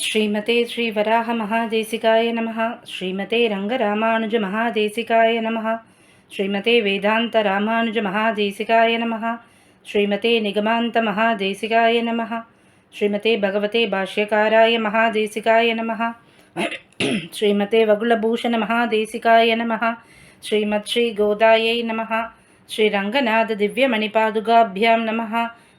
श्रीमते श्रीवराहमहादेशिकाय नमः। श्रीमते रङ्गरामानुजमहादेशिकाय नमः। श्रीमते वेदान्तरामानुजमहादेशिकाय नमः। श्रीमते निगमान्तमहादेशिकाय नमः। श्रीमते भगवते भाष्यकाराय महादेशिकाय नमः। श्रीमते वगुलभूषणमहादेशिकाय नमः। श्रीमत् श्रीगोदाय नमः। श्रीरङ्गनाथदिव्यमणिपादुगाभ्यां नमः।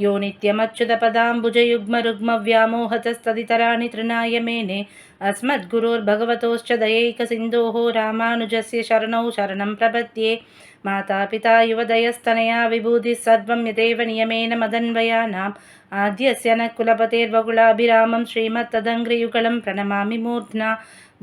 यो नित्यमच्युतपदाम्बुजयुग्मरुग्मव्यामोहतस्तदितराणि तृणाय मेने अस्मद्गुरोर्भगवतोश्च दयैकसिन्धोः रामानुजस्य शरणौ शरणं प्रपद्ये मातापिता युवदयस्तनया विभूतिः सर्वं यदेव नियमेन मदन्वयानाम् आद्यस्य न कुलपतेर्वकुलाभिरामं श्रीमत्तदङ्घ्रियुगलं प्रणमामि मूर्ध्ना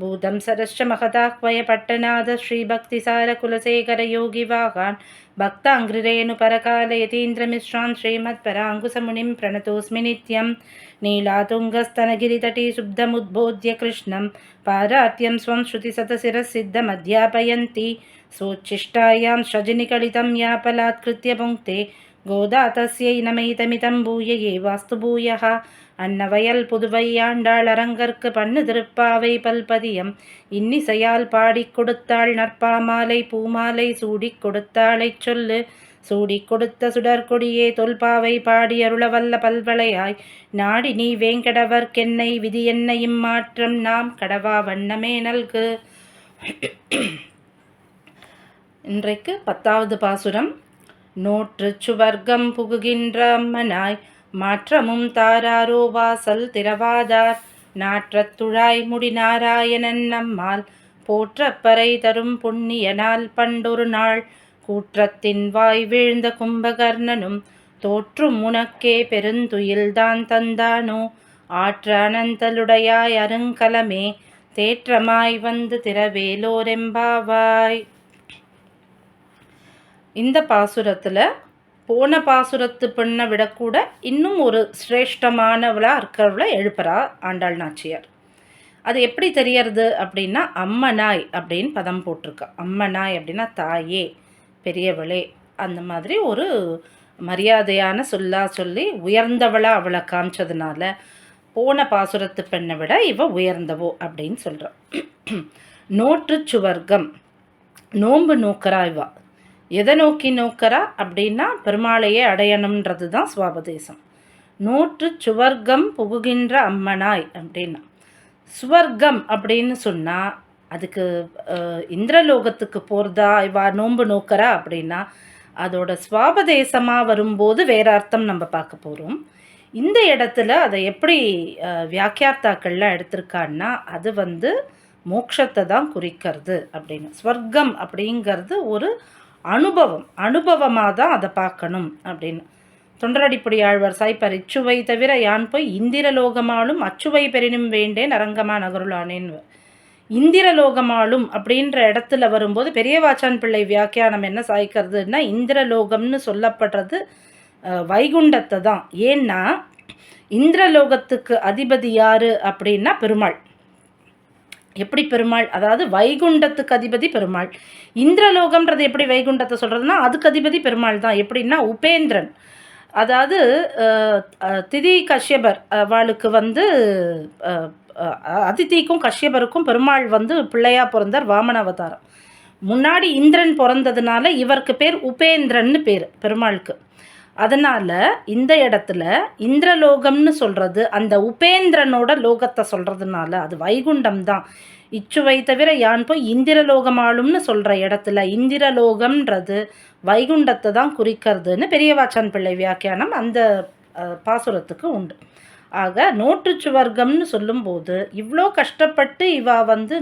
भूतं सरश्च महताह्वयपट्टनाद श्रीभक्तिसारकुलशेखरयोगिवाहान् भक्ताङ्घ्रिरेणुपरकालयतीन्द्रमिश्रान् श्रीमत्पराङ्कुशमुनिं प्रणतोऽस्मि नित्यं नीलातुङ्गस्तनगिरितटी शुद्धमुद्बोध्य कृष्णं पारात्यं स्वं श्रुतिशतशिरःसिद्धमध्यापयन्ति सोच्छिष्टायां सृजनिकलितं यापलात्कृत्य पुङ्क्ते गोदा तस्यै नमैतमितं भूय ये वास्तु भूयः அன்னவயல் புதுவையாண்டாள் அரங்கற்கு பண்ணு திருப்பாவை பல்பதியம். இன்னிசையால் பாடிக் கொடுத்தாள் நற்பாமாலை பூமாலை சூடிக் கொடுத்தாளைச் சொல்லு. சூடிக் கொடுத்த சுடற்கொடியே தொல்பாவை பாடி அருளவல்ல பல்வளையாய். நாடி நீ வேங்கடவர்க்கென்னை விதி என்ன இம்மாற்றம் நாம் கடவா வண்ணமே நல்கு. இன்றைக்கு பத்தாவது பாசுரம். நோற்று சுவர்க்கம் புகுகின்ற அம்மனாய். மாற்றமும் தாராரோ வாசல் திரவாதார் நாற்றத்துழாய் முடி நாராயணன் நம்மால். போற்றப்பறை தரும் புண்ணியனால் பண்டொரு நாள். கூற்றத்தின் வாய் வீழ்ந்த கும்பகர்ணனும் தோற்றும் உனக்கே பெருந்துயில்தான் தந்தானோ? ஆற்ற அனந்தலுடையாய் அருங்கலமே தேற்றமாய் வந்து திறவேலோரெம்பாவாய். இந்த பாசுரத்தில் போன பாசுரத்து பெண்ணை விடக்கூட இன்னும் ஒரு சிரேஷ்டமானவளாக இருக்கிறவள எழுப்புறா ஆண்டாள் நாச்சியார். அது எப்படி தெரியறது அப்படின்னா அம்மனாய் அப்படின்னு பதம் போட்டிருக்கா. அம்மனாய் அப்படின்னா தாயே பெரியவளே அந்த மாதிரி ஒரு மரியாதையான சொல்லா சொல்லி உயர்ந்தவளா அவளை காமிச்சதுனால போன பாசுரத்து பெண்ணை விட இவ உயர்ந்தவோ அப்படின்னு சொல்கிறான் நோற்று சுவர்க்கம் நோன்பு நோக்கரா இவா. எதை நோக்கி நோக்கிறா? அப்படின்னா பெருமாளையே அடையணுன்றது தான் சுவாபதேசம். நூற்று சுவர்க்கம் புகுகின்ற அம்மனாய் அப்படின்னா. சுவர்க்கம் அப்படின்னு சொன்னால் அதுக்கு இந்திரலோகத்துக்கு போகிறதா இவா நோன்பு நோக்கிறா அப்படின்னா அதோட சுவாபதேசமாக வரும்போது வேற அர்த்தம் நம்ம பார்க்க போகிறோம் இந்த இடத்துல அதை எப்படி வியாக்கியார்த்தாக்கள்லாம் எடுத்திருக்கான்னா அது வந்து மோட்சத்தை தான் குறிக்கிறது அப்படின்னு. ஸ்வர்க்கம் அப்படிங்கிறது ஒரு அனுபவம் அனுபவமாக தான் அதை பார்க்கணும் அப்படின்னு. தொண்டரடிப்படி ஆழ்வார் சாய்ப்பார் இச்சுவை தவிர யான் போய்? இந்திரலோகமாலும் அச்சுவை பெரினும் வேண்டேன் அரங்கமா நகருளானேன்னு இந்திரலோகமாலும் அப்படின்ற இடத்துல வரும்போது பெரியவாச்சான் பிள்ளை வியாக்கியானம் என்ன சாய்க்கிறதுனா இந்திரலோகம்னு சொல்லப்படுறது வைகுண்டத்தை தான். ஏன்னா இந்திரலோகத்துக்கு அதிபதி யார் அப்படின்னா பெருமாள். எப்படி பெருமாள் அதாவது வைகுண்டத்துக்கு அதிபதி பெருமாள். இந்திரலோகம்ன்றது எப்படி வைகுண்டத்தை சொல்கிறதுனா அதுக்கு அதிபதி பெருமாள் தான். எப்படின்னா உபேந்திரன். அதாவது திதி கஷ்யபர் அவளுக்கு வந்து அதித்திக்கும் கஷ்யபருக்கும் பெருமாள் வந்து பிள்ளையா பிறந்தார் வாமன அவதாரம் முன்னாடி இந்திரன் பிறந்ததுனால இவருக்கு பேர் உபேந்திரன்னு பேர் பெருமாளுக்கு. அதனால் இந்த இடத்துல இந்திரலோகம்னு சொல்கிறது அந்த உபேந்திரனோட லோகத்தை சொல்கிறதுனால அது வைகுண்டம் தான் இச்சுவை தவிர யான் போய் இந்திரலோகமாலும்னு சொல்கிற இடத்துல இந்திரலோகம்ன்றது வைகுண்டத்தை தான் குறிக்கிறதுன்னு பெரியவாச்சான் பிள்ளை வியாக்கியானம் அந்த பாசுரத்துக்கு உண்டு. ஆக நோட்டு சுவர்க்கம்னு சொல்லும்போது இவ்வளோ கஷ்டப்பட்டு இவா வந்து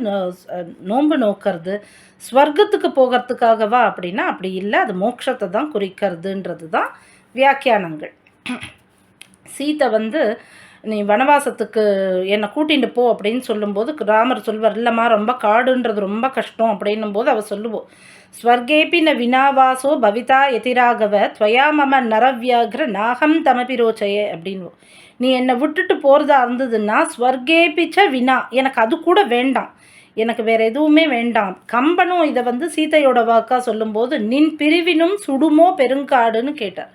நோன்பு நோக்கிறது ஸ்வர்க்கத்துக்கு போகிறதுக்காகவா அப்படின்னா அப்படி இல்லை அது மோட்சத்தை தான் குறிக்கிறதுன்றது தான் வியாக்கியானங்கள். சீத்தை வந்து நீ வனவாசத்துக்கு என்னை கூட்டிகிட்டு போ அப்படின்னு சொல்லும்போது ராமர் சொல்வார் இல்லைம்மா ரொம்ப காடுன்றது ரொம்ப கஷ்டம் அப்படின்னும் போது அவள் சொல்லுவோம் ஸ்வர்கேபி ந வினாவாசோ பவிதா எதிராகவ துவயா மம நரவியாகிற நாகம் தமபிரோச்சய அப்படின்வோம் நீ என்னை விட்டுட்டு போகிறதா இருந்ததுன்னா ஸ்வர்கேபிச்ச வினா எனக்கு அது கூட வேண்டாம். எனக்கு வேறு எதுவுமே வேண்டாம். கம்பனும் இதை வந்து சீதையோட வாக்கா சொல்லும்போது நின் பிரிவினும் சுடுமோ பெருங்காடுன்னு கேட்டார்.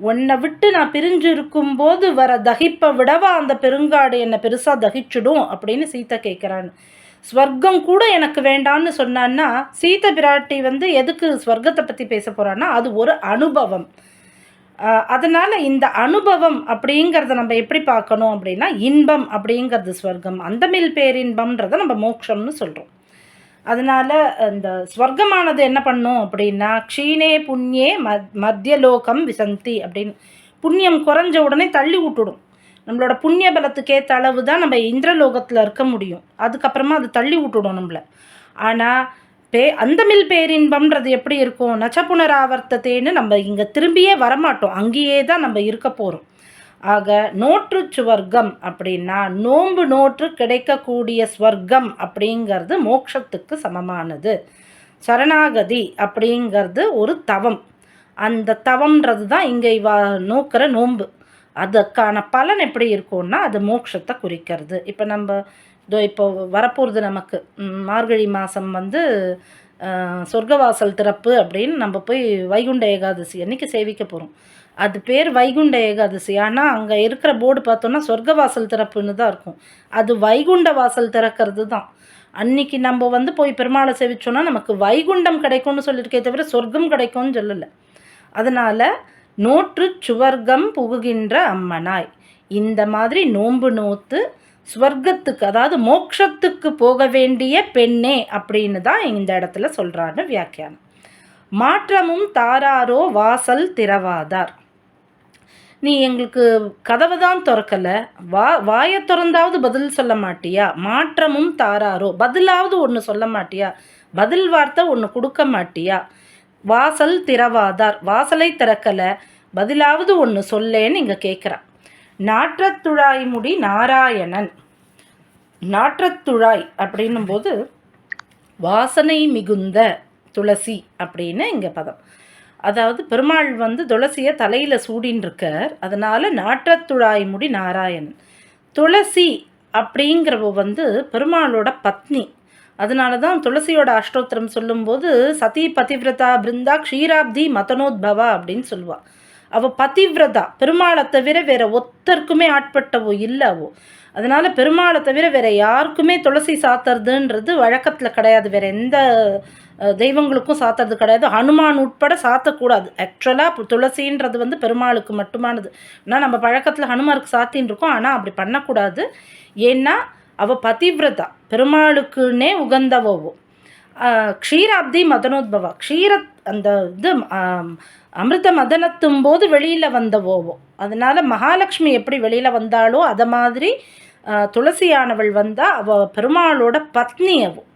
உன்னை விட்டு நான் பிரிஞ்சு இருக்கும்போது வர தகிப்பை விடவா அந்த பெருங்காடு என்னை பெருசாக தகிச்சிடும் அப்படின்னு சீத்தை கேட்குறான்னு ஸ்வர்க்கம் கூட எனக்கு வேண்டான்னு சொன்னான்னா சீத பிராட்டி வந்து எதுக்கு ஸ்வர்க்கத்தை பற்றி பேச போகிறான்னா அது ஒரு அனுபவம். அதனால் இந்த அனுபவம் அப்படிங்கிறத நம்ம எப்படி பார்க்கணும் அப்படின்னா இன்பம் அப்படிங்கிறது ஸ்வர்க்கம். அந்தமில் பேரின்பம்ன்றதை நம்ம மோட்சம்னு சொல்கிறோம் அதனால் இந்த ஸ்வர்க்கமானது என்ன பண்ணும் அப்படின்னா க்ஷீணே புண்ணியே மத் மத்தியலோகம் விசந்தி அப்படின்னு புண்ணியம் குறைஞ்ச உடனே தள்ளி விட்டுடும். நம்மளோட புண்ணிய பலத்துக்கேற்ற அளவு தான் நம்ம இந்திரலோகத்தில் இருக்க முடியும். அதுக்கப்புறமா அது தள்ளி விட்டுடும் நம்மளை. ஆனால் பே அந்தமில் பேரின்பம்ன்றது எப்படி இருக்கும்? நச்சப்புனராவர்த்தத்தேன்னு நம்ம இங்கே திரும்பியே வரமாட்டோம். அங்கேயே தான் நம்ம இருக்க போகிறோம் ஆக நோற்று சுவர்க்கம் அப்படின்னா நோன்பு நோற்று கிடைக்கக்கூடிய ஸ்வர்க்கம் அப்படிங்கிறது மோட்சத்துக்கு சமமானது. சரணாகதி அப்படிங்கிறது ஒரு தவம். அந்த தவம்ன்றது தான் இங்கே இவா நோக்கிற நோன்பு. அதுக்கான பலன் எப்படி இருக்கும்னா அது மோட்சத்தை குறிக்கிறது. இப்போ நம்ம இதோ இப்போ வரப்போகிறது நமக்கு. மார்கழி மாதம் வந்து சொர்க்கவாசல் திறப்பு அப்படின்னு நம்ம போய் வைகுண்ட ஏகாதசி அன்னைக்கு சேவிக்க போகிறோம் அது பேர் வைகுண்ட ஏகாதசி ஆனால் அங்கே இருக்கிற போர்டு பார்த்தோன்னா சொர்க்க வாசல் திறப்புன்னு தான் இருக்கும். அது வைகுண்ட வாசல் திறக்கிறது தான். அன்னைக்கு நம்ம வந்து போய் பெருமாளை சேவிச்சோன்னா நமக்கு வைகுண்டம் கிடைக்கும்னு சொல்லியிருக்கே தவிர சொர்க்கம் கிடைக்கும்னு சொல்லலை. அதனால் நோற்று சுவர்க்கம் புகுகின்ற அம்மனாய். இந்த மாதிரி நோன்பு நோத்து ஸ்வர்க்கத்துக்கு அதாவது மோக்ஷத்துக்கு போக வேண்டிய பெண்ணே அப்படின்னு தான் இந்த இடத்துல சொல்கிறான்னு வியாக்கியானம். மாற்றமும் தாராரோ வாசல் திறவாதார். நீ எங்களுக்கு கதவை தான் திறக்கலை. வா வாயை திறந்தாவது பதில் சொல்ல மாட்டியா? மாற்றமும் தாராரோ? பதிலாவது ஒன்று சொல்ல மாட்டியா? பதில் வார்த்தை ஒன்று கொடுக்க மாட்டியா? வாசல் திறவாதார். வாசலை திறக்கலை. பதிலாவது ஒன்று சொல்லேன்னு இங்கே கேட்குறான் நாற்றத்துழாய் முடி நாராயணன். நாற்றத்துழாய் அப்படின்னும் போது வாசனை மிகுந்த துளசி அப்படின்னு இங்கே பதம். அதாவது பெருமாள் வந்து துளசியை தலையில் சூடின்னு இருக்கார். அதனால் நாற்றத்துழாய் முடி நாராயணன். துளசி அப்படிங்கிறவ வந்து பெருமாளோட பத்னி. அதனால தான் துளசியோட அஷ்டோத்திரம் சொல்லும்போது சதி பதிவிரதா பிருந்தா க்ஷீராப்தி மதனோத்பவா அப்படின்னு சொல்லுவாள் அவள் பதிவிரதா. பெருமாளை தவிர வேற ஒத்தருக்குமே ஆட்பட்டவோ இல்லவோ அதனால் பெருமாளை தவிர வேறு யாருக்குமே துளசி சாத்துறதுன்றது வழக்கத்தில் கிடையாது. வேறு எந்த தெய்வங்களுக்கும் சாத்துறது கிடையாது. ஹனுமான் உட்பட சாத்தக்கூடாது. ஆக்சுவலாக துளசின்றது வந்து பெருமாளுக்கு மட்டுமானது. ஆனால் நம்ம பழக்கத்தில் ஹனுமாருக்கு சாத்தின்னு இருக்கோம். ஆனால் அப்படி பண்ணக்கூடாது. ஏன்னா அவள் பதிவிரதா. பெருமாளுக்குன்னே உகந்தவோவோ க்ஷீராப்தி மதனோத்பவா. க்ஷீர அந்த இது அமிர்த மதனத்தும் போது வெளியில் வந்தவோவோ அதனால் மகாலட்சுமி எப்படி வெளியில் வந்தாலோ அதை மாதிரி துளசியானவள் வந்தால் அவள் பெருமாளோட பத்னி அவள்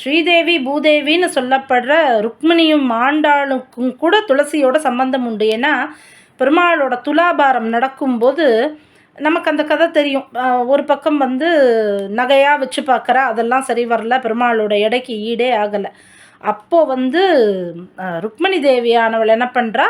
ஸ்ரீதேவி பூதேவின்னு சொல்லப்படுற ருக்மிணியும் ஆண்டாளுக்கும் கூட துளசியோட சம்பந்தம் உண்டு. ஏன்னா பெருமாளோட துலாபாரம் நடக்கும்போது நமக்கு அந்த கதை தெரியும். ஒரு பக்கம் வந்து நகையாக வச்சு பார்க்குறா அதெல்லாம் சரி வரல பெருமாளோட எடைக்கு ஈடே ஆகலை. அப்போது வந்து ருக்மணி தேவியானவள் என்ன பண்ணுறா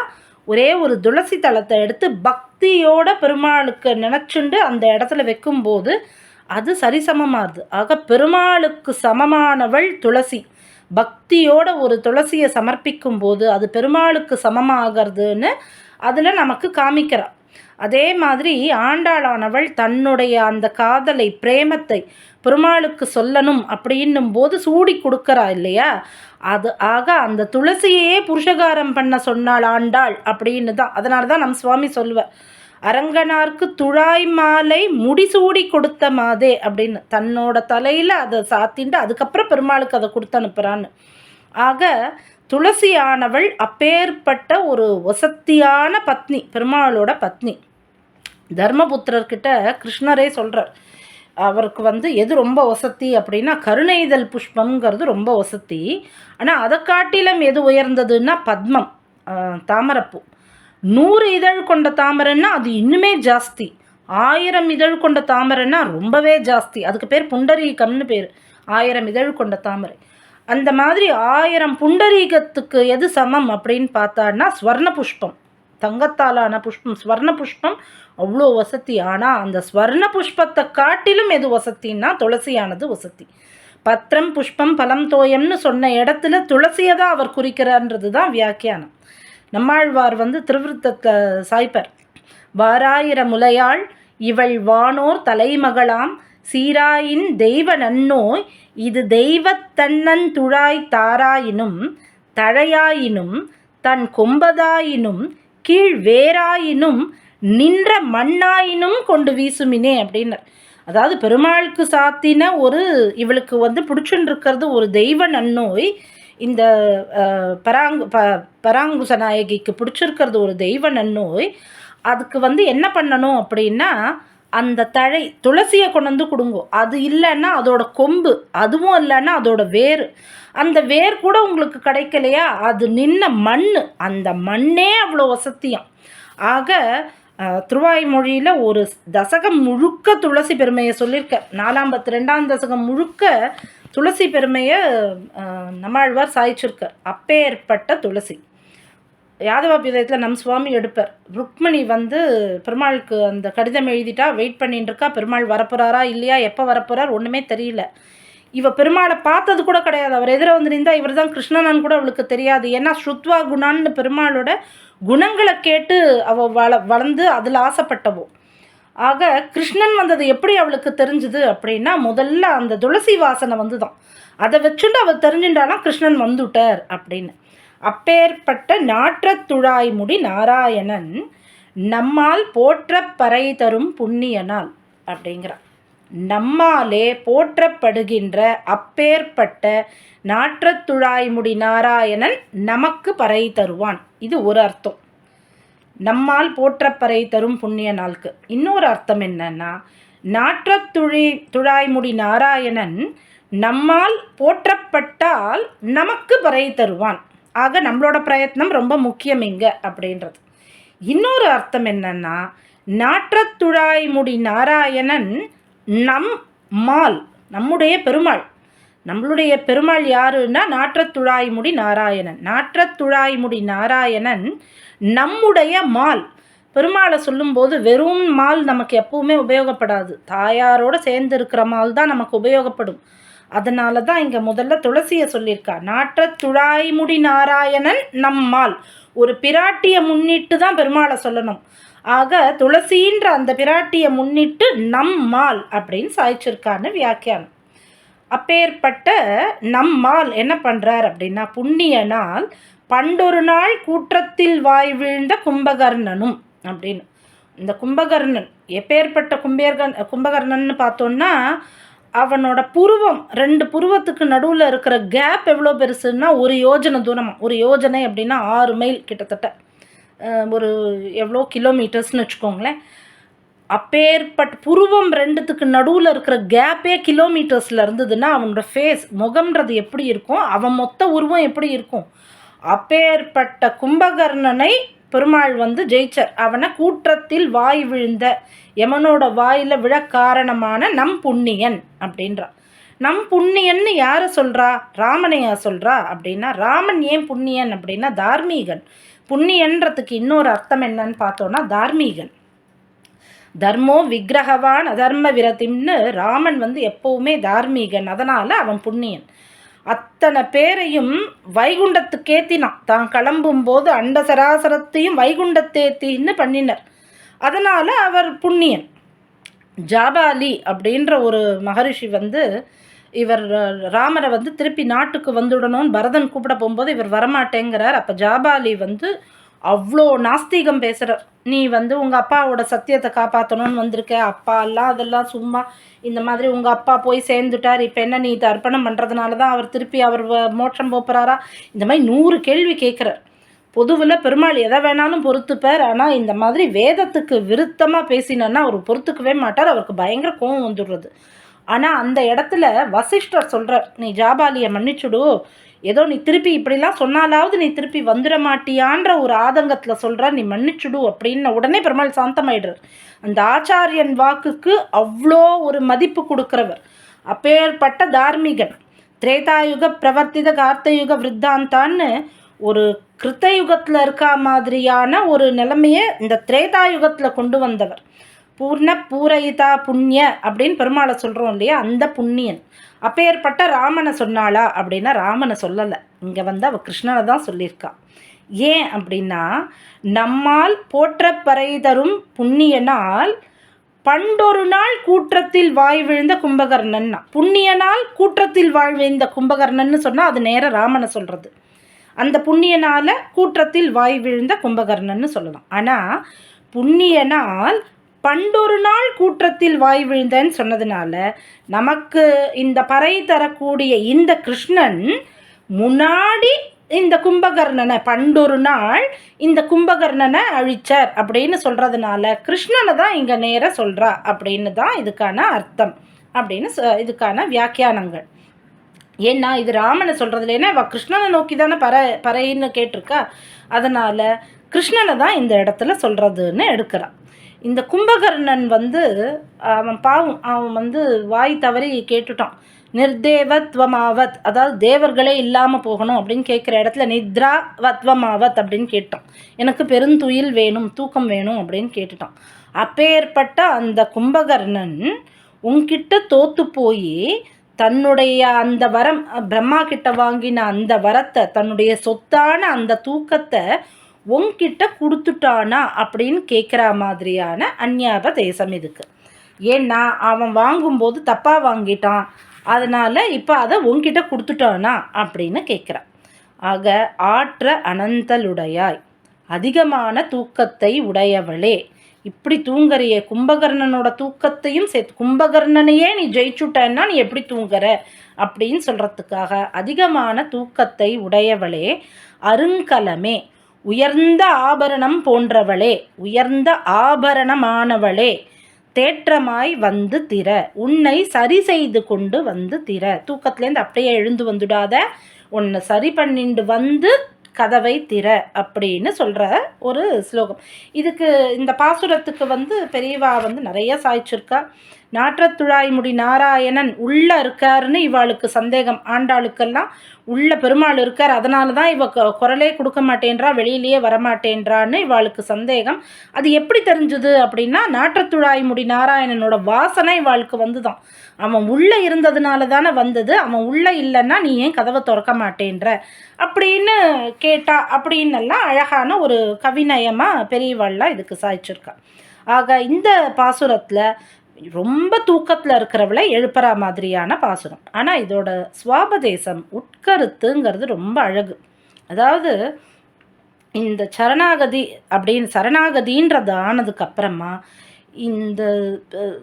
ஒரே ஒரு துளசி தளத்தை எடுத்து பக்தியோட பெருமாளுக்கு நினச்சுண்டு அந்த இடத்துல வைக்கும்போது அது சரிசமமாகுது. ஆக பெருமாளுக்கு சமமானவள் துளசி. பக்தியோட ஒரு துளசியை சமர்ப்பிக்கும் போது அது பெருமாளுக்கு சமமாகிறதுன்னு அதில் நமக்கு காமிக்கிறான் அதே மாதிரி ஆண்டாளானவள் தன்னுடைய அந்த காதலை பிரேமத்தை பெருமாளுக்கு சொல்லணும் அப்படின்னும் போது சூடி கொடுக்குறா இல்லையா? அது ஆக அந்த துளசியையே புருஷகாரம் பண்ண சொன்னாள் ஆண்டாள் அப்படின்னு தான். அதனால தான் நம் சுவாமி சொல்லுவார் அரங்கனார்க்கு துழாய் மாலை முடிசூடி கொடுத்த மாதே அப்படின்னு. தன்னோட தலையில் அதை சாத்தின்ட்டு அதுக்கப்புறம் பெருமாளுக்கு அதை கொடுத்து அனுப்புகிறான்னு ஆக துளசியானவள் அப்பேற்பட்ட ஒரு வசத்தியான பத்னி பெருமாளோட பத்னி. தர்மபுத்திரர்கிட்ட கிருஷ்ணரே சொல்கிறார் அவருக்கு வந்து எது ரொம்ப வசதி அப்படின்னா கருணைதல் புஷ்பங்கிறது ரொம்ப வசதி. ஆனால் அதை காட்டிலும் எது உயர்ந்ததுன்னா பத்மம் தாமரப்பூ. நூறு இதழ் கொண்ட தாமரைன்னா அது இன்னுமே ஜாஸ்தி. ஆயிரம் இதழ் கொண்ட தாமரைன்னா ரொம்பவே ஜாஸ்தி. அதுக்கு பேர் புண்டரீகம்னு பேர். ஆயிரம் இதழ் கொண்ட தாமரை. அந்த மாதிரி ஆயிரம் புண்டரீகத்துக்கு எது சமம் அப்படின்னு பார்த்தான்னா ஸ்வர்ண புஷ்பம். தங்கத்தாலான புஷ்பம் ஸ்வர்ண புஷ்பம் அவ்வளோ வசதி. ஆனால் அந்த ஸ்வர்ண புஷ்பத்தை காட்டிலும் எது வசத்தின்னா துளசியானது வசதி. பத்திரம் புஷ்பம் பலம் தோயம்னு சொன்ன இடத்துல துளசியை தான் அவர் குறிக்கிறார்ன்றது தான் வியாக்கியானம். நம்மாழ்வார் வந்து திருவிருத்தத்தை சாய்ப்பர். வாராயிர முலையாள் இவள் வானோர் தலைமகளாம் சீராயின் தெய்வ நன்னோய் இது தெய்வத்தன்னன் துழாய் தாராயினும் தழையாயினும் தன் கொம்பதாயினும் கீழ் வேறாயினும் நின்ற மண்ணாயினும் கொண்டு வீசுமினே அப்படின்னார். அதாவது பெருமாளுக்கு சாத்தின ஒரு இவளுக்கு வந்து பிடிச்சுன்னு இருக்கிறது ஒரு தெய்வ நன்னோய் இந்த பராங்கு ப பராங்குச நாயகிக்கு பிடிச்சிருக்கிறது ஒரு தெய்வ நன்னோய் அதுக்கு வந்து என்ன பண்ணணும் அப்படின்னா அந்த தழை துளசியை கொண்டு வந்து கொடுங்கோ. அது இல்லைன்னா அதோட கொம்பு அதுவும் இல்லைன்னா அதோட வேர். அந்த வேர் கூட உங்களுக்கு கிடைக்கலையா? அது நின்ன மண் அந்த மண்ணே அவ்வளோ வசத்தியம் ஆக திருவாய் மொழியில் ஒரு தசகம் முழுக்க துளசி பெருமையை சொல்லியிருக்க. நாலாம் பத்து ரெண்டாம் தசகம் முழுக்க துளசி பெருமையை நம்மாழ்வார் சாய்ச்சிருக்கார். அப்பேற்பட்ட துளசி. யாதவாபிதயத்தில் நம் சுவாமி எடுப்பார். ருக்மணி வந்து பெருமாளுக்கு அந்த கடிதம் எழுதிட்டா வெயிட் பண்ணிட்டு இருக்கா பெருமாள் வரப்போகிறாரா இல்லையா எப்போ வரப்போகிறார் ஒன்றுமே தெரியல. இவ பெருமாளை பார்த்தது கூட கிடையாது. அவர் எதிர வந்து நின்றா இவர் தான் கிருஷ்ணனான்னு கூட அவளுக்கு தெரியாது. ஏன்னா ஸ்ருத்வா குணான்னு பெருமாளோட குணங்களை கேட்டு அவள் வள வளர்ந்து அதில் ஆசைப்பட்டவோ. ஆக கிருஷ்ணன் வந்தது எப்படி அவளுக்கு தெரிஞ்சுது அப்படின்னா முதல்ல அந்த துளசி வாசனை வந்து தான் அதை வச்சுட்டு அவள் தெரிஞ்சுட்டானா கிருஷ்ணன் வந்துட்டார் அப்படின்னு. அப்பேற்பட்ட நாற்றத்துழாய் முடி நாராயணன் நம்மால் போற்ற பறை தரும் புண்ணியனால் அப்படிங்கிறார் நம்மாலே போற்றப்படுகின்ற அப்பேற்பட்ட நாற்றத்துழாய் முடி நாராயணன் நமக்கு பறை தருவான். இது ஒரு அர்த்தம். நம்மால் போற்றப்பறை தரும் புண்ணிய நாளுக்கு இன்னொரு அர்த்தம் என்னன்னா நாற்றத்துழி துழாய்முடி நாராயணன் நம்மால் போற்றப்பட்டால் நமக்கு பறை தருவான். ஆக நம்மளோட பிரயத்னம் ரொம்ப முக்கியம் இங்கே அப்படின்றது. இன்னொரு அர்த்தம் என்னன்னா நாற்றத்துழாய்முடி நாராயணன் நம் மால் நம்முடைய பெருமாள். நம்மளுடைய பெருமாள் யாருன்னா நாற்றத்துழாய்முடி நாராயணன். நாற்றத்துழாய்முடி நாராயணன் நம்முடைய மால். பெருமாளை சொல்லும்போது வெறும் மால் நமக்கு எப்பவுமே உபயோகப்படாது. தாயாரோட சேர்ந்து இருக்கிற மால் தான் நமக்கு உபயோகப்படும். அதனால தான் இங்கே முதல்ல துளசியை சொல்லியிருக்கா நாற்றத்துழாய்முடி நாராயணன் நம்மால். ஒரு பிராட்டியை முன்னிட்டு தான் பெருமாளை சொல்லணும். ஆக துளசின்ற அந்த பிராட்டியை முன்னிட்டு நம்மால் அப்படின்னு சாய்ச்சிருக்கான்னு வியாக்கியானம். அப்பேற்பட்ட நம்மால் என்ன பண்ணுறார் அப்படின்னா புண்ணியனால் பண்டொரு நாள் கூற்றத்தில் வாய் வீழ்ந்த கும்பகர்ணனும் அப்படின்னு. இந்த கும்பகர்ணன் எப்பேற்பட்ட கும்பேர்கன் கும்பகர்ணன்னு பார்த்தோன்னா அவனோட புருவம் ரெண்டு புருவத்துக்கு நடுவில் இருக்கிற கேப் எவ்வளோ பெருசுன்னா ஒரு யோஜனை தூரமாக ஒரு யோஜனை அப்படின்னா ஆறு மைல் கிட்டத்தட்ட. ஒரு எவ்வளோ கிலோமீட்டர்ஸ்னு வச்சுக்கோங்களேன். அப்பேற்பட்ட புருவம் ரெண்டுத்துக்கு நடுவில் இருக்கிற கேப்பே கிலோமீட்டர்ஸில் இருந்ததுன்னா அவனோட ஃபேஸ் முகம்ன்றது எப்படி இருக்கும் அவன் மொத்த உருவம் எப்படி இருக்கும்? அப்பேற்பட்ட கும்பகர்ணனை பெருமாள் வந்து ஜெயிச்சர். அவனை கூற்றத்தில் வாய் விழுந்த யமனோட வாயில் விழ காரணமான நம் புண்ணியன் அப்படின்றான். நம் புண்ணியன்னு யாரை சொல்கிறா ராமனையா சொல்கிறா அப்படின்னா ராமன் ஏன் புண்ணியன் அப்படின்னா தார்மீகன். புண்ணியன்றதுக்கு இன்னொரு அர்த்தம் என்னன்னு பார்த்தோன்னா தார்மீகன். தர்மோ விக்கிரகவான் அதர்ம விரதிம்னு ராமன் வந்து எப்பவுமே தார்மீகன். அதனால் அவன் புண்ணியன். அத்தனை பேரையும் வைகுண்டத்துக்கேத்தினான் தான் கிளம்பும்போது அண்ட சராசரத்தையும் வைகுண்டத்தேத்தின்னு பண்ணினர். அதனால் அவர் புண்ணியன். ஜாபாலி அப்படின்ற ஒரு மகரிஷி வந்து இவர் ராமரை வந்து திருப்பி நாட்டுக்கு வந்துடணும்னு பரதன் கூப்பிட போகும்போது இவர் வரமாட்டேங்கிறார். அப்போ ஜாபாலி வந்து அவ்வளோ நாஸ்திகம் பேசுகிற நீ வந்து உங்கள் அப்பாவோட சத்தியத்தை காப்பாற்றணும்னு வந்திருக்க. அப்பா எல்லாம் அதெல்லாம் சும்மா இந்த மாதிரி உங்கள் அப்பா போய் சேர்ந்துட்டார். இப்போ என்ன நீ இதை அர்ப்பணம் பண்ணுறதுனால தான் அவர் திருப்பி அவர் வ- மோட்சம் போப்புறாரா? இந்த மாதிரி நூறு கேள்வி கேட்குறார் பொதுவில் பெருமாள் எதை வேணாலும் பொறுத்துப்பார். ஆனால் இந்த மாதிரி வேதத்துக்கு விருத்தமாக பேசினன்னா அவர் பொறுத்துக்கவே மாட்டார். அவருக்கு பயங்கர கோவம் வந்துடுறது. ஆனால் அந்த இடத்துல வசிஷ்டர் சொல்கிறார் நீ ஜாபாலியை மன்னிச்சுடு. ஏதோ நீ திருப்பி இப்படிலாம் சொன்னாலாவது நீ திருப்பி வந்துட மாட்டியான்ற ஒரு ஆதங்கத்தில் சொல்கிற நீ மன்னிச்சுடு அப்படின்னு உடனே பெருமாள் சாந்தமாயிடுறார். அந்த ஆச்சாரியன் வாக்குக்கு அவ்வளோ ஒரு மதிப்பு கொடுக்குறவர். அப்பேற்பட்ட தார்மீகன் திரேதாயுக பிரவர்த்தித கார்த்தயுக விருத்தாந்தான்னு ஒரு கிருத்தயுகத்தில் இருக்கா மாதிரியான ஒரு நிலைமையை இந்த திரேதாயுகத்தில் கொண்டு வந்தவர். பூர்ண பூரயிதா புண்ணிய அப்படின்னு பெருமாளை சொல்கிறோம் இல்லையா அந்த புண்ணியன். அப்பேற்பட்ட ராமனை சொன்னாளா அப்படின்னா ராமனை சொல்லலை. இங்கே வந்து அவள் கிருஷ்ணனை தான் சொல்லியிருக்கா. ஏன் அப்படின்னா நம்மால் போற்றப்பறை தரும் புண்ணியனால் பண்டொரு நாள் கூற்றத்தில் வாய் விழுந்த கும்பகர்ணன்னா புண்ணியனால் கூற்றத்தில் வாழ் விழுந்த கும்பகர்ணன்னு சொன்னால் அது நேராக ராமனை சொல்கிறது அந்த புண்ணியனால் கூற்றத்தில் வாய் விழுந்த கும்பகர்ணன்னு சொல்லலாம். ஆனால் புண்ணியனால் பண்டொரு நாள் கூற்றத்தில் வாய் விழுந்தேன்னு சொன்னதுனால நமக்கு இந்த பறை தரக்கூடிய இந்த கிருஷ்ணன் முன்னாடி இந்த கும்பகர்ணனை பண்டொரு நாள் இந்த கும்பகர்ணனை அழிச்சார் அப்படின்னு சொல்கிறதுனால கிருஷ்ணனை தான் இங்கே நேராக சொல்கிறா அப்படின்னு தான் இதுக்கான அர்த்தம் அப்படின்னு இதுக்கான வியாக்கியானங்கள். ஏன்னா இது ராமனை சொல்கிறதுல ஏன்னா அவள் கிருஷ்ணனை நோக்கி தானே பற பறைன்னு கேட்டிருக்கா. அதனால் கிருஷ்ணனை தான் இந்த இடத்துல சொல்கிறதுன்னு எடுக்கிறான் இந்த கும்பகர்ணன் வந்து அவன் பாவம் அவன் வந்து வாய் தவறி கேட்டுட்டான். நிர்தேவத்வமாவத் அதாவது தேவர்களே இல்லாமல் போகணும் அப்படின்னு கேட்குற இடத்துல நித்ரா வத்வமாவத் அப்படின்னு கேட்டான். எனக்கு பெருந்துயில் வேணும் தூக்கம் வேணும் அப்படின்னு கேட்டுட்டான். அப்பேற்பட்ட அந்த கும்பகர்ணன் உன்கிட்ட தோத்து போய் தன்னுடைய அந்த வரம் பிரம்மா கிட்ட வாங்கின அந்த வரத்தை தன்னுடைய சொத்தான அந்த தூக்கத்தை உன்கிட்ட கொடுத்துட்டானா அப்படின்னு கேட்குற மாதிரியான அந்நியாப தேசம் இதுக்கு. ஏன்னா அவன் வாங்கும்போது தப்பாக வாங்கிட்டான். அதனால் இப்போ அதை உன்கிட்ட கொடுத்துட்டானா அப்படின்னு கேட்குறான் ஆக ஆற்ற அனந்தலுடையாய். அதிகமான தூக்கத்தை உடையவளே. இப்படி தூங்குறிய கும்பகர்ணனோட தூக்கத்தையும் சேர்த்து கும்பகர்ணனையே நீ ஜெயிச்சுட்டன்னா நீ எப்படி தூங்குற? அப்படின்னு சொல்கிறதுக்காக அதிகமான தூக்கத்தை உடையவளே அருங்கலமே. உயர்ந்த ஆபரணம் போன்றவளே உயர்ந்த ஆபரணமானவளே தேற்றமாய் வந்து திற. உன்னை சரி செய்து கொண்டு வந்து திற. தூக்கத்துலேருந்து அப்படியே எழுந்து வந்துடாத. உன்னை சரி பண்ணிண்டு வந்து கதவை திற அப்படின்னு சொல்கிற ஒரு ஸ்லோகம். இதுக்கு இந்த பாசுரத்துக்கு வந்து பெரியவா வந்து நிறைய சாய்ச்சிருக்கா. நாற்றத்துழாய்முடி நாராயணன் உள்ளே இருக்காருன்னு இவாளுக்கு சந்தேகம். ஆண்டாளுக்கெல்லாம் உள்ள பெருமாள் இருக்கார் அதனால தான் இவ குரலே கொடுக்க மாட்டேன்றா வெளியிலேயே வரமாட்டேன்றான்னு இவாளுக்கு சந்தேகம். அது எப்படி தெரிஞ்சுது அப்படின்னா நாற்றத்துழாய்முடி நாராயணனோட வாசனை இவாளுக்கு வந்து தான் அவன் உள்ளே இருந்ததுனால தானே வந்தது அவன் உள்ளே இல்லைன்னா நீ ஏன் கதவை திறக்க மாட்டேன்ற? அப்படின்னு கேட்டா அப்படின்னெல்லாம் அழகான ஒரு கவிநயமாக பெரியவாள்லாம் இதுக்கு சாய்ச்சிருக்கா. ஆக இந்த பாசுரத்தில் ரொம்ப தூக்கத்தில் இருக்கிறவளை எழுப்புற மாதிரியான பாசுரம் ஆனால் இதோட சுவாபதேசம் உட்கருத்துங்கிறது ரொம்ப அழகு. அதாவது இந்த சரணாகதி அப்படின்னு சரணாகதின்றது ஆனதுக்கு அப்புறமா இந்த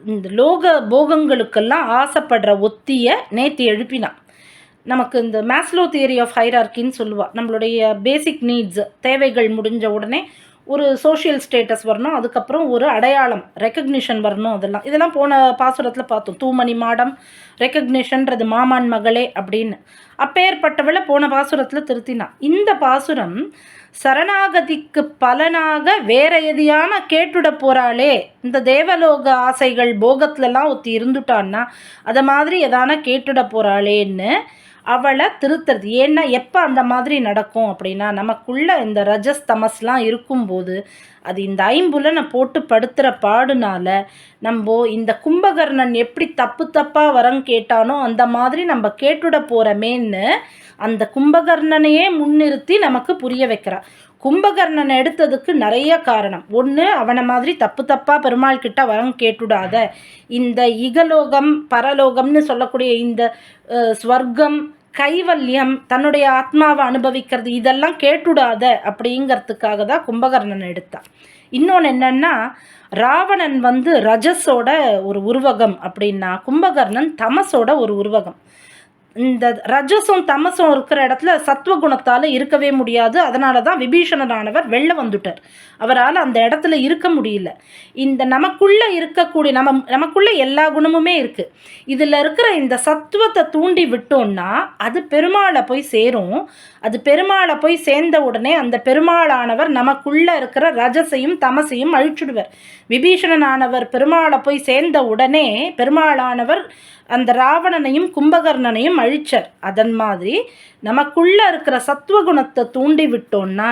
இந்த லோக போகங்களுக்கெல்லாம் ஆசைப்படுற ஒத்தியை நேற்று எழுப்பினான் நமக்கு இந்த மேஸ்லோ தியரி ஆஃப் ஹைரார்கின்னு சொல்லுவாள் நம்மளுடைய பேசிக் நீட்ஸ் தேவைகள் முடிஞ்ச உடனே ஒரு சோஷியல் ஸ்டேட்டஸ் வரணும் அதுக்கப்புறம் ஒரு அடையாளம் ரெக்கக்னிஷன் வரணும் அதெல்லாம். இதெல்லாம் போன பாசுரத்தில் பார்த்தோம். தூமணி மாடம் ரெக்கக்னிஷன்றது மாமான் மகளே அப்படின்னு. அப்பேற்பட்டவளை போன பாசுரத்தில் திருத்தினா. இந்த பாசுரம் சரணாகதிக்கு பலனாக வேற எதையான கேட்டுட போகிறாளே இந்த தேவலோக ஆசைகள் போகத்துலலாம் ஒத்தி இருந்துட்டான்னா அதை மாதிரி எதான கேட்டுட போகிறாளேன்னு அவளை திருத்துறது. ஏன்னா எப்போ அந்த மாதிரி நடக்கும் அப்படின்னா நமக்குள்ளே இந்த ரஜஸ் தமஸ்லாம் இருக்கும்போது அது இந்த ஐம்புலனை போட்டு படுத்துகிற பாடுனால நம்ம இந்த கும்பகர்ணன் எப்படி தப்பு தப்பாக வரம் கேட்டானோ அந்த மாதிரி நம்ம கேட்டுட போகிறோமேன்னு அந்த கும்பகர்ணனையே முன்னிறுத்தி நமக்கு புரிய வைக்கிறா. கும்பகர்ணனை எடுத்ததுக்கு நிறைய காரணம். ஒன்று அவனை மாதிரி தப்பு தப்பாக பெருமாள் கிட்ட வரம் கேட்டுடாத. இந்த இகலோகம் பரலோகம்னு சொல்லக்கூடிய இந்த ஸ்வர்க்கம் கைவல்யம் தன்னுடைய ஆத்மாவை அனுபவிக்கிறது இதெல்லாம் கேட்டுடாத அப்படிங்கிறதுக்காக தான் கும்பகர்ணன் எடுத்தான். இன்னொன்று என்னென்னா ராவணன் வந்து ரஜஸோட ஒரு உருவகம் அப்படின்னா கும்பகர்ணன் தமசோட ஒரு உருவகம். இந்த ரஜசும் தமசும் இருக்கிற இடத்துல சத்துவ குணத்தால் இருக்கவே முடியாது. அதனால தான் விபீஷணனானவர் வெளில வந்துட்டார். அவரால் அந்த இடத்துல இருக்க முடியல. இந்த நமக்குள்ளே இருக்கக்கூடிய நம்ம நமக்குள்ளே எல்லா குணமுமே இருக்குது இதில் இருக்கிற இந்த சத்துவத்தை தூண்டி விட்டோம்னா அது பெருமாளை போய் சேரும். அது பெருமாளை போய் சேர்ந்த உடனே அந்த பெருமாளானவர் நமக்குள்ளே இருக்கிற ரஜசையும் தமசையும் அழிச்சுடுவர். விபீஷணனானவர் பெருமாளை போய் சேர்ந்த உடனே பெருமாளானவர் அந்த ராவணனையும் கும்பகர்ணனையும் அழிச்சர். அதன் மாதிரி நமக்குள்ளே இருக்கிற சத்துவகுணத்தை தூண்டி விட்டோம்னா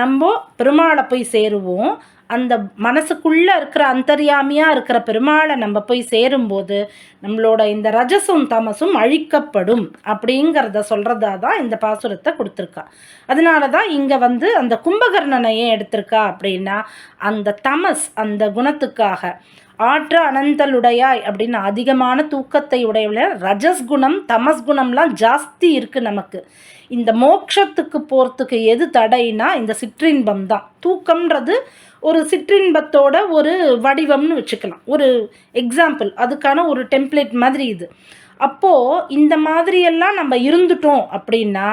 நம்ம பெருமாளை போய் சேருவோம். அந்த மனசுக்குள்ளே இருக்கிற அந்தர்யாமியாக இருக்கிற பெருமாளை நம்ம போய் சேரும்போது நம்மளோட இந்த ரஜசும் தமசும் அழிக்கப்படும் அப்படிங்கிறத சொல்கிறதா தான் இந்த பாசுரத்தை கொடுத்துருக்கா. அதனால தான் இங்கே வந்து அந்த கும்பகர்ணனை ஏன் எடுத்திருக்கா அப்படின்னா அந்த தமஸ் அந்த குணத்துக்காக ஆற்று அனந்தலுடையாய் அப்படின்னு அதிகமான தூக்கத்தை உடையவில்லை ரஜஸ் குணம் தமஸ் குணம்லாம் ஜாஸ்தி இருக்குது நமக்கு. இந்த மோக்ஷத்துக்கு போகிறதுக்கு எது தடைனா இந்த சிற்றின்பம் தான் தூக்கம்ன்றது ஒரு சிற்றின்பத்தோட ஒரு வடிவம்னு வச்சுக்கலாம். ஒரு எக்ஸாம்பிள் அதுக்கான ஒரு டெம்ப்ளேட் மாதிரி இது. அப்போது இந்த மாதிரியெல்லாம் நம்ம இருந்துட்டோம் அப்படின்னா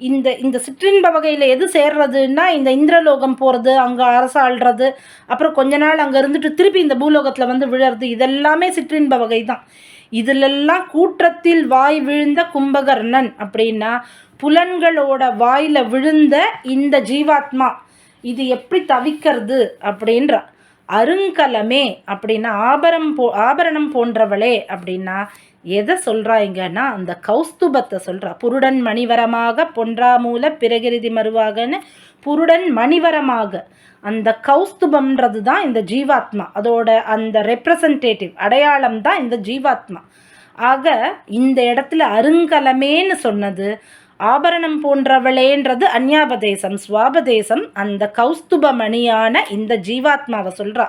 இந்த இந்த சிற்றின்ப வகையில் எது சேர்றதுன்னா இந்த இந்திரலோகம் போகிறது அங்கே அரசாள்றது அப்புறம் கொஞ்ச நாள் அங்கே இருந்துட்டு திருப்பி இந்த பூலோகத்தில் வந்து விழறது இதெல்லாமே சிற்றின்ப வகை தான் இதிலெல்லாம் கூற்றத்தில் வாய் விழுந்த கும்பகர்ணன் அப்படின்னா புலன்களோட வாயில் விழுந்த இந்த ஜீவாத்மா இது எப்படி தவிக்கிறது அப்படின்ற. அருங்கலமே அப்படின்னா ஆபரம் போ ஆபரணம் போன்றவளே அப்படின்னா எதை சொல்கிறாய்ங்கன்னா அந்த கௌஸ்துபத்தை சொல்கிறா புருடன் மணிவரமாக பொன்றாமூல பிரகிருதி மருவாகன்னு புருடன் மணிவரமாக. அந்த கௌஸ்துபம்ன்றது தான் இந்த ஜீவாத்மா. அதோட அந்த ரெப்ரசன்டேட்டிவ் அடையாளம் தான் இந்த ஜீவாத்மா. ஆக இந்த இடத்துல அருங்கலமேன்னு சொன்னது ஆபரணம் போன்றவளேன்றது அந்யாபதேசம் சுவாபதேசம். அந்த கௌஸ்துபமணியான இந்த ஜீவாத்மாவை சொல்கிறா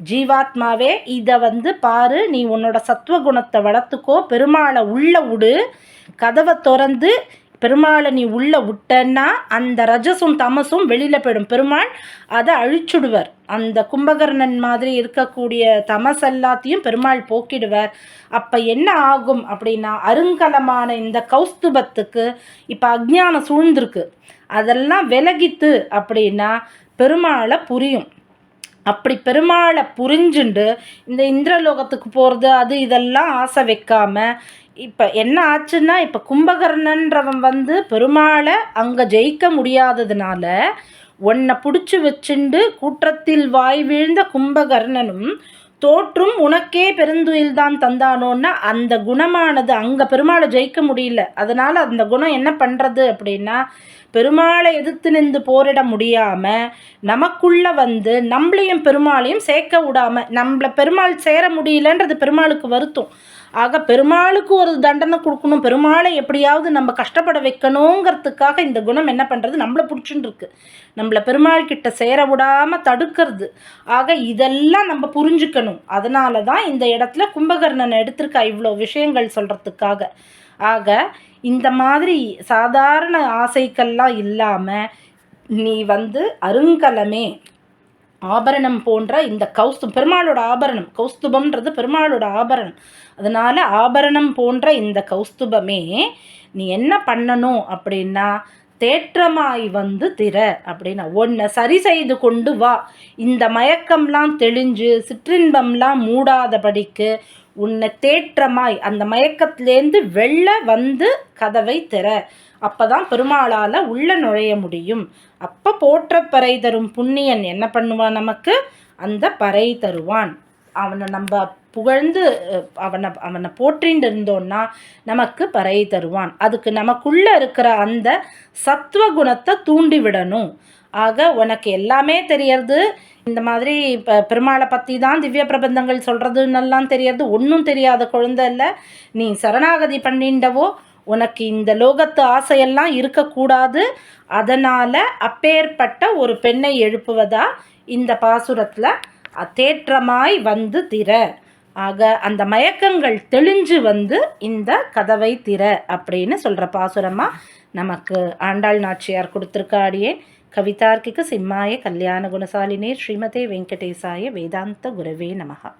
ஜீவாத்மாவே இதை வந்து பாரு நீ உன்னோட சத்துவகுணத்தை வளர்த்துக்கோ பெருமாளை உள்ள விடு கதவை திறந்து பெருமாளை நீ உள்ளே விட்டன்னா அந்த ரஜசும் தமசும் வெளியில் போயிடும். பெருமாள் அதை அழிச்சுடுவர். அந்த கும்பகர்ணன் மாதிரி இருக்கக்கூடிய தமஸ் எல்லாத்தையும் பெருமாள் போக்கிடுவார். அப்போ என்ன ஆகும் அப்படின்னா அருங்கலமான இந்த கௌஸ்துபத்துக்கு இப்போ அஜ்ஞானம் சூழ்ந்திருக்கு. அதெல்லாம் விலகித்து அப்படின்னா பெருமாளை புரியும். அப்படி பெருமாளை புரிஞ்சுண்டு இந்த இந்திரலோகத்துக்கு போகிறது அது இதெல்லாம் ஆசை வைக்காமல் இப்போ என்ன ஆச்சுன்னா இப்போ கும்பகர்ணன்றவன் வந்து பெருமாளை அங்கே ஜெயிக்க முடியாததுனால உன்னை பிடிச்சி வச்சுண்டு கூற்றத்தில் வாய் வீழ்ந்த கும்பகர்ணனும் தோற்றும் உனக்கே பெருந்துயில் தான் தந்தானோன்னா அந்த குணமானது அங்கே பெருமாளை ஜெயிக்க முடியல. அதனால் அந்த குணம் என்ன பண்ணுறது அப்படின்னா பெருமாளை எதிர்த்து நின்று போரிட முடியாமல் நமக்குள்ளே வந்து நம்மளையும் பெருமாளையும் சேர்க்க விடாமல் நம்மளை பெருமாள் சேர முடியலன்றது பெருமாளுக்கு வருத்தம். ஆக பெருமாளுக்கு ஒரு தண்டனை கொடுக்கணும். பெருமாளை எப்படியாவது நம்ம கஷ்டப்பட வைக்கணுங்கிறதுக்காக இந்த குணம் என்ன பண்ணுறது நம்மளை பிடிச்சுன்னு இருக்கு. நம்மளை பெருமாள் கிட்ட சேர விடாமல் தடுக்கிறது. ஆக இதெல்லாம் நம்ம புரிஞ்சுக்கணும். அதனால தான் இந்த இடத்துல கும்பகர்ணனை எடுத்திருக்கா இவ்வளோ விஷயங்கள் சொல்கிறதுக்காக ஆக இந்த மாதிரி சாதாரண ஆசைக்கெல்லாம் இல்லாமல் நீ வந்து அருங்கலமே ஆபரணம் போன்ற இந்த கௌஸ்து பெருமாளோட ஆபரணம் கௌஸ்துபம்ன்றது பெருமாளோட ஆபரணம். அதனால் ஆபரணம் போன்ற இந்த கௌஸ்துபமே நீ என்ன பண்ணணும் அப்படின்னா தேற்றமாய் வந்து திற அப்படின்னா ஒன்றை சரி செய்து கொண்டு வா. இந்த மயக்கம்லாம் தெளிஞ்சு சிற்றின்பம்லாம் மூடாதபடிக்கு உன்னை தேற்றமாய் அந்த மயக்கத்திலேருந்து வெளில வந்து கதவை திற. அப்போ தான் பெருமாளால் உள்ளே நுழைய முடியும். அப்போ போற்ற பறை தரும் புண்ணியன் என்ன பண்ணுவான் நமக்கு? அந்த பறை தருவான். அவனை நம்ம புகழ்ந்து அவனை அவனை போற்றின்னு இருந்தோன்னா நமக்கு பறை தருவான். அதுக்கு நமக்குள்ளே இருக்கிற அந்த சத்துவ குணத்தை தூண்டி விடணும். ஆக உனக்கு எல்லாமே தெரியறது. இந்த மாதிரி இப்போ பெருமாளை பற்றி தான் திவ்ய பிரபந்தங்கள் சொல்கிறதுன்னெல்லாம் தெரியறது. ஒன்றும் தெரியாத குழந்தை இல்லை. நீ சரணாகதி பண்ணிண்டவோ உனக்கு இந்த லோகத்து ஆசையெல்லாம் இருக்கக்கூடாது. அதனால் அப்பேற்பட்ட ஒரு பெண்ணை எழுப்புவதா இந்த பாசுரத்தில்? தேற்றமாய் வந்து திற ஆக அந்த மயக்கங்கள் தெளிஞ்சு வந்து இந்த கதவை திற அப்படின்னு சொல்கிற பாசுரமாக நமக்கு ஆண்டாள் நாச்சியார் கொடுத்துருக்காடியே கவிதார்க்கிக சிம்மாய கல்யாண குணசாலினே ஸ்ரீமதே வெங்கடேசாய வேதாந்த குரவே நமகா